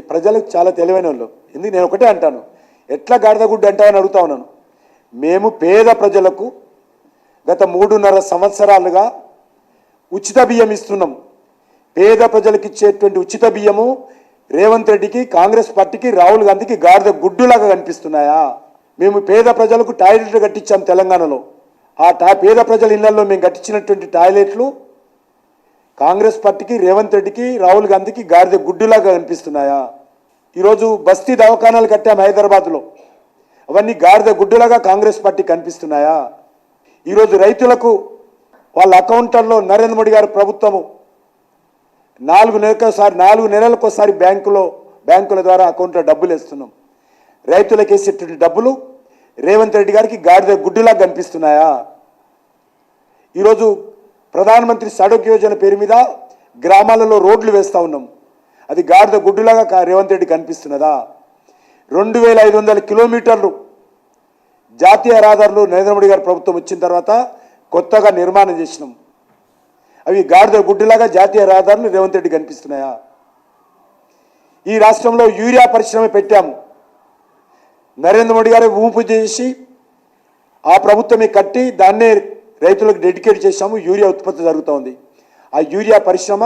ప్రజలకు చాలా తెలివైన వాళ్ళు ఎందుకు నేను ఒకటే అంటాను. ఎట్లా గాడిద గుడ్డు అంటావని అడుగుతా ఉన్నాను. మేము పేద ప్రజలకు గత మూడున్నర సంవత్సరాలుగా ఉచిత బియ్యం ఇస్తున్నాం. పేద ప్రజలకు ఇచ్చేటువంటి ఉచిత బియ్యము రేవంత్ రెడ్డికి కాంగ్రెస్ పార్టీకి రాహుల్ గాంధీకి గాడిద గుడ్డులాగా కనిపిస్తున్నాయా? మేము పేద ప్రజలకు టాయిలెట్లు కట్టించాం తెలంగాణలో. ఆ పేద ప్రజల ఇళ్ళలో మేము కట్టించినటువంటి టాయిలెట్లు కాంగ్రెస్ పార్టీకి రేవంత్ రెడ్డికి రాహుల్ గాంధీకి గాడిద గుడ్డులాగా కనిపిస్తున్నాయా? ఈరోజు బస్తీ దవాఖానాలు కట్టాము హైదరాబాద్లో. అవన్నీ గాడిద గుడ్డులాగా కాంగ్రెస్ పార్టీ కనిపిస్తున్నాయా? ఈరోజు రైతులకు వాళ్ళ అకౌంట్లలో నరేంద్ర మోడీ గారి ప్రభుత్వము నాలుగు నెలలకోసారి నాలుగు నెలలకోసారి బ్యాంకులో బ్యాంకుల ద్వారా అకౌంట్లో డబ్బులు వేస్తున్నాం. రైతులకు వేసేటువంటి డబ్బులు రేవంత్ రెడ్డి గారికి గాడిద గుడ్డులా కనిపిస్తున్నాయా? ఈరోజు ప్రధానమంత్రి సడక్ యోజన పేరు మీద గ్రామాలలో రోడ్లు వేస్తూ ఉన్నాం. అది గాడిద గుడ్డులాగా రేవంత్ రెడ్డి కనిపిస్తున్నదా? రెండు వేల ఐదు వందల కిలోమీటర్లు జాతీయ రహదారులు నరేంద్ర మోడీ గారి ప్రభుత్వం వచ్చిన తర్వాత కొత్తగా నిర్మాణం చేసినాం. అవి గాడిద గుడ్డులాగా జాతీయ రహదారులు రేవంత్ రెడ్డి కనిపిస్తున్నాయా? ఈ రాష్ట్రంలో యూరియా పరిశ్రమ పెట్టాము. నరేంద్ర మోడీ గారు భూమి పూజ చేసి ఆ ప్రభుత్వమే కట్టి దాన్నే రైతులకు డెడికేట్ చేశాము యూరియా ఉత్పత్తి జరుగుతూ ఉంది. ఆ యూరియా పరిశ్రమ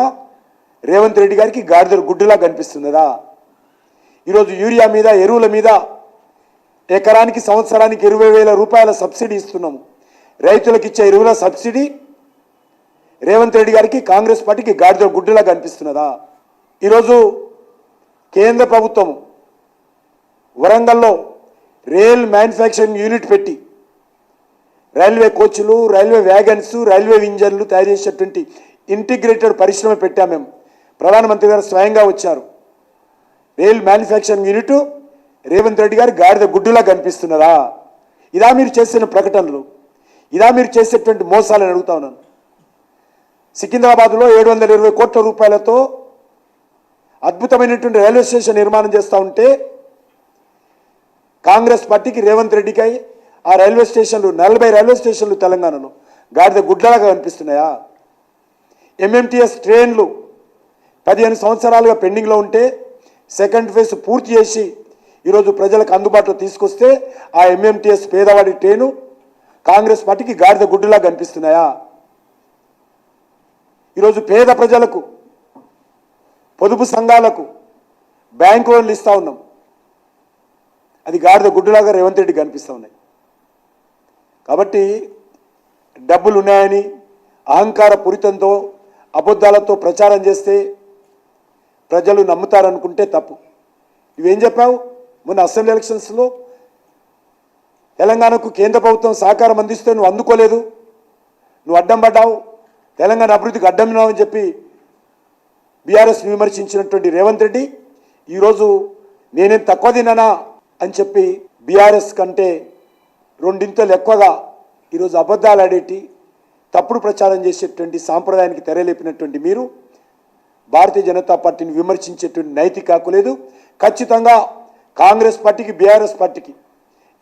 రేవంత్ రెడ్డి గారికి గాడిదల గుడ్డులా కనిపిస్తున్నదా? ఈరోజు యూరియా మీద ఎరువుల మీద ఎకరానికి సంవత్సరానికి ఇరవై వేల రూపాయల సబ్సిడీ ఇస్తున్నాము. రైతులకు ఇచ్చే ఎరువుల సబ్సిడీ రేవంత్ రెడ్డి గారికి కాంగ్రెస్ పార్టీకి గాడిద గుడ్డులా కనిపిస్తున్నదా? ఈరోజు కేంద్ర ప్రభుత్వం వరంగల్లో రేల్ మ్యానుఫ్యాక్చరింగ్ యూనిట్ పెట్టి రైల్వే కోచ్లు రైల్వే వ్యాగన్స్ రైల్వే ఇంజన్లు తయారు చేసేటువంటి ఇంటిగ్రేటెడ్ పరిశ్రమ పెట్టాం మేము. ప్రధానమంత్రి గారు స్వయంగా వచ్చారు. Rail manufacturing unit Revanth Reddy గారు గాడిద గుడ్డులా కనిపిస్తున్నారా ఇదా మీరు చేసిన ప్రకటనలు. ఇదా మీరు చేసేటువంటి మోసాలని అడుగుతా ఉన్నాను. సికింద్రాబాద్లో ఏడు వందల ఇరవై కోట్ల రూపాయలతో అద్భుతమైనటువంటి రైల్వే స్టేషన్ నిర్మాణం చేస్తూ ఉంటే కాంగ్రెస్ పార్టీకి రేవంత్ రెడ్డికి ఆ రైల్వే స్టేషన్లు నలభై రైల్వే స్టేషన్లు తెలంగాణలో. గాడిద గుడ్లలాగా కనిపిస్తున్నాయా? ఎంఎంటీఎస్ ట్రైన్లు పదిహేను సంవత్సరాలుగా పెండింగ్లో ఉంటే సెకండ్ ఫేజ్ పూర్తి చేసి ఈరోజు ప్రజలకు అందుబాటులో తీసుకొస్తే ఆ ఎంఎంటీఎస్ పేదవాడి ట్రైను కాంగ్రెస్ పార్టీకి గాడిద గుడ్డులా కనిపిస్తున్నాయా? ఈరోజు పేద ప్రజలకు పొదుపు సంఘాలకు బ్యాంకు లోన్లు ఇస్తూ ఉన్నాం. అది గాడిద గుడ్డులాగా రేవంత్ రెడ్డి కనిపిస్తూ ఉన్నాయి. కాబట్టి డబ్బులు ఉన్నాయని అహంకార పూరితంతో అబద్ధాలతో ప్రచారం చేస్తే ప్రజలు నమ్ముతారనుకుంటే తప్పు. నువ్వేం చెప్పావు? మొన్న అసెంబ్లీ ఎలక్షన్స్లో తెలంగాణకు కేంద్ర ప్రభుత్వం సహకారం అందిస్తే నువ్వు అందుకోలేదు. నువ్వు అడ్డం పడ్డావు. తెలంగాణ అభివృద్ధికి అడ్డం ఉన్నావని చెప్పి బీఆర్ఎస్ విమర్శించినటువంటి రేవంత్ రెడ్డి ఈరోజు నేనేం తక్కువ తిన్నానా? అని చెప్పి బీఆర్ఎస్ కంటే రెండింతలు ఎక్కువగా ఈరోజు అబద్ధాలు ఆడేటి తప్పుడు ప్రచారం చేసేటువంటి సాంప్రదాయానికి తెరలేపినటువంటి మీరు భారతీయ జనతా పార్టీని విమర్శించేటువంటి నైతిక కాకులేదు ఖచ్చితంగా కాంగ్రెస్ పార్టీకి బీఆర్ఎస్ పార్టీకి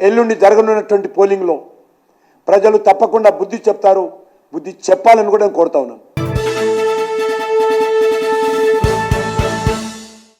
ఎల్లుండి జరగనున్నటువంటి పోలింగ్లో ప్రజలు తప్పకుండా బుద్ధి చెప్తారు బుద్ధి చెప్పాలని కూడా నేను కోరుతా ఉన్నాను.